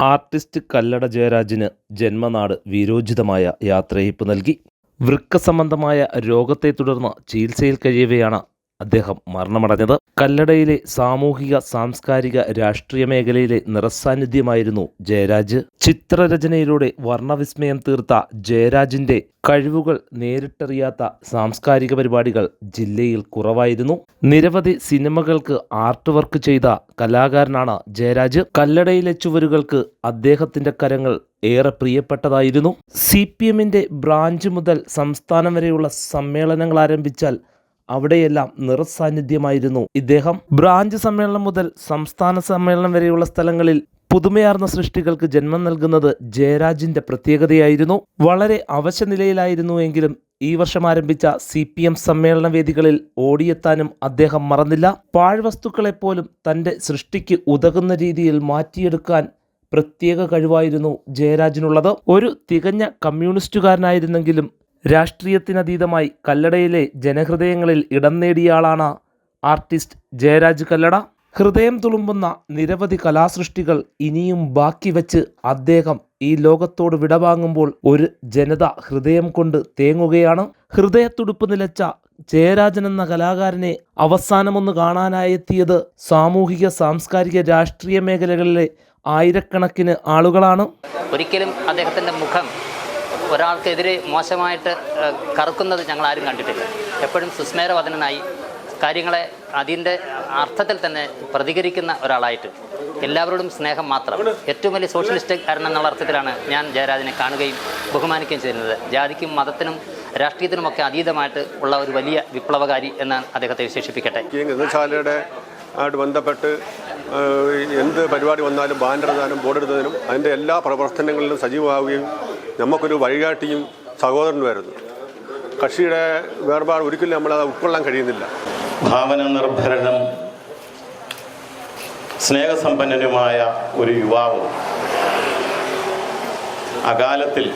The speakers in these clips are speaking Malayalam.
ആർട്ടിസ്റ്റ് കല്ലട ജയരാജിന് ജന്മനാട് വീരോചിതമായ യാത്രയയപ്പ് നൽകി. വൃക്ക സംബന്ധമായ രോഗത്തെ തുടർന്ന് ചികിത്സയിൽ കഴിയവെയാണ് അദ്ദേഹം മരണമടഞ്ഞത്. കല്ലടയിലെ സാമൂഹിക സാംസ്കാരിക രാഷ്ട്രീയ മേഖലയിലെ നിറസാന്നിധ്യമായിരുന്നു ജയരാജ്. ചിത്രരചനയിലൂടെ വർണവിസ്മയം തീർത്ത ജയരാജിന്റെ കഴിവുകൾ നേരിട്ടറിയാത്ത സാംസ്കാരിക പരിപാടികൾ ജില്ലയിൽ കുറവായിരുന്നു. നിരവധി സിനിമകൾക്ക് ആർട്ട് വർക്ക് ചെയ്ത കലാകാരനാണ് ജയരാജ്. കല്ലടയിലെ ചുവരുകൾക്ക് അദ്ദേഹത്തിന്റെ കരങ്ങൾ ഏറെ പ്രിയപ്പെട്ടതായിരുന്നു. സി പി എമ്മിന്റെ ബ്രാഞ്ച് മുതൽ സംസ്ഥാനം വരെയുള്ള സമ്മേളനങ്ങൾ ആരംഭിച്ചാൽ അവിടെയെല്ലാം നിറസാന്നിധ്യമായിരുന്നു. ഇദ്ദേഹം ബ്രാഞ്ച് സമ്മേളനം മുതൽ സംസ്ഥാന സമ്മേളനം വരെയുള്ള സ്ഥലങ്ങളിൽ പുതുമയാർന്ന സൃഷ്ടികൾക്ക് ജന്മം നൽകുന്നത് ജയരാജിന്റെ പ്രത്യേകതയായിരുന്നു. വളരെ അവശനിലയിലായിരുന്നു എങ്കിലും ഈ വർഷം ആരംഭിച്ച സി പി എം സമ്മേളന വേദികളിൽ ഓടിയെത്താനും അദ്ദേഹം മറന്നില്ല. പാഴ്വസ്തുക്കളെപ്പോലും തന്റെ സൃഷ്ടിക്ക് ഉതകുന്ന രീതിയിൽ മാറ്റിയെടുക്കാൻ പ്രത്യേക കഴിവായിരുന്നു ജയരാജിനുള്ളത്. ഒരു തികഞ്ഞ കമ്മ്യൂണിസ്റ്റുകാരനായിരുന്നെങ്കിലും രാഷ്ട്രീയത്തിനതീതമായി കല്ലടയിലെ ജനഹൃദയങ്ങളിൽ ഇടം നേടിയയാളാണ് ആർട്ടിസ്റ്റ് ജയരാജ് കല്ലട. ഹൃദയം തുളുമ്പുന്ന നിരവധി കലാസൃഷ്ടികൾ ഇനിയും ബാക്കി വച്ച് അദ്ദേഹം ഈ ലോകത്തോട് വിടവാങ്ങുമ്പോൾ ഒരു ജനത ഹൃദയം കൊണ്ട് തേങ്ങുകയാണ്. ഹൃദയത്തുടുപ്പ് നിലച്ച ജയരാജൻ എന്ന കലാകാരനെ അവസാനമൊന്ന് കാണാനായെത്തിയത് സാമൂഹിക സാംസ്കാരിക രാഷ്ട്രീയ മേഖലകളിലെ ആയിരക്കണക്കിന് ആളുകളാണ്. ഒരിക്കലും അദ്ദേഹത്തിന്റെ മുഖം ഒരാൾക്കെതിരെ മോശമായിട്ട് കറുക്കുന്നത് ഞങ്ങൾ ആരും കണ്ടിട്ടില്ല. എപ്പോഴും സുസ്മേര സുസ്മേരവദനായി കാര്യങ്ങളെ അതിന്റെ അർത്ഥത്തിൽ തന്നെ പ്രതികരിക്കുന്ന ഒരാളായിട്ട് എല്ലാവരോടും സ്നേഹം മാത്രം. ഏറ്റവും വലിയ സോഷ്യലിസ്റ്റ് കാരണം എന്നുള്ള അർത്ഥത്തിലാണ് ഞാൻ ജയരാജനെ കാണുകയും ബഹുമാനിക്കുകയും ചെയ്യുന്നത്. ജാതിക്കും മതത്തിനും രാഷ്ട്രീയത്തിനുമൊക്കെ അതീതമായിട്ട് ഉള്ള ഒരു വലിയ വിപ്ലവകാരി എന്നാണ് അദ്ദേഹത്തെ വിശേഷിപ്പിക്കട്ടെ. ഗ്രന്ഥശാലയുടെ ആയിട്ട് ബന്ധപ്പെട്ട് എന്ത് പരിപാടി വന്നാലും ബാനർ ഇടാനും ബോർഡ് ഇടുന്നതിനും അതിന്റെ എല്ലാ പ്രവർത്തനങ്ങളിലും സജീവമാവുകയും നമുക്കൊരു വഴികാട്ടിയും സഹോദരനുമായിരുന്നു. കക്ഷിയുടെ വേർപാട് ഒരിക്കലും നമ്മൾ അത് ഉൾക്കൊള്ളാൻ കഴിയുന്നില്ല. ഭാവന നിർഭരനും സ്നേഹസമ്പന്നനുമായ ഒരു യുവാവ് അകാലത്തിൽ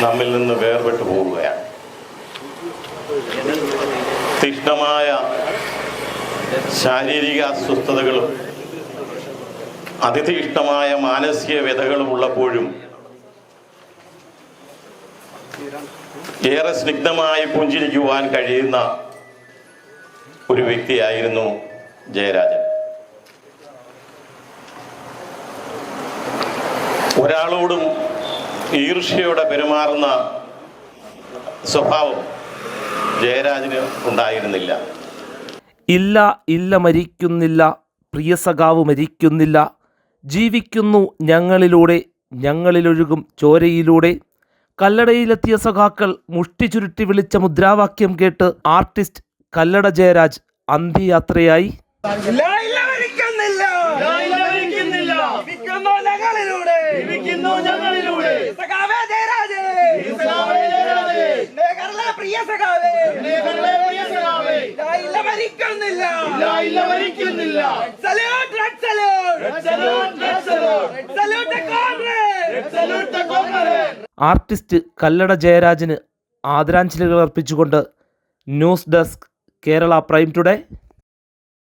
നമ്മിൽ നിന്ന് വേർപെട്ടു പോവുകയാണ്. തീക്ഷ്ണമായ ശാരീരിക അസ്വസ്ഥതകളും അതിതീക്ഷ്ണമായ മാനസിക വ്യതകളും ഉള്ളപ്പോഴും ഏറെ സ്നിഗ്ധമായി പുഞ്ചിരിക്കുവാൻ കഴിയുന്ന ഒരു വ്യക്തിയായിരുന്നു ജയരാജൻ. ഒരാളോടും ഈർഷ്യയോടെ പെരുമാറുന്ന സ്വഭാവം ജയരാജന് ഉണ്ടായിരുന്നില്ല. ഇല്ല ഇല്ല മരിക്കുന്നില്ല പ്രിയ സഖാവ് മരിക്കുന്നില്ല ജീവിക്കുന്നു ഞങ്ങളിലൂടെ ഞങ്ങളിലൊഴുകും ചോരയിലൂടെ കല്ലടയിലെത്തിയ സഖാക്കൾ മുഷ്ടി ചുരുട്ടി വിളിച്ച മുദ്രാവാക്യം കേട്ട് ആർട്ടിസ്റ്റ് കല്ലട ജയരാജ് അന്ത്യയാത്രയായി. ഇല്ല ഇല്ല മരിക്കുന്നില്ല മരിക്കുന്നില്ല ജീവിക്കുന്നു ഞങ്ങളിലൂടെ ജീവിക്കുന്നു ഞങ്ങളിലൂടെ സഖാവേ ജയരാജേ സഖാവേ ജയരാജേ കേരള പ്രിയ സഖാവേ കേരള പ്രിയ സഖാവേ ഇല്ല മരിക്കുന്നില്ല ഇല്ല മരിക്കുന്നില്ല salute red salute red salute red salute red salute Congress red salute Congress artist Kallada ജയരാജന് ആദരാഞ്ജലികൾ അർപ്പിച്ചുകൊണ്ട് news desk Kerala prime today.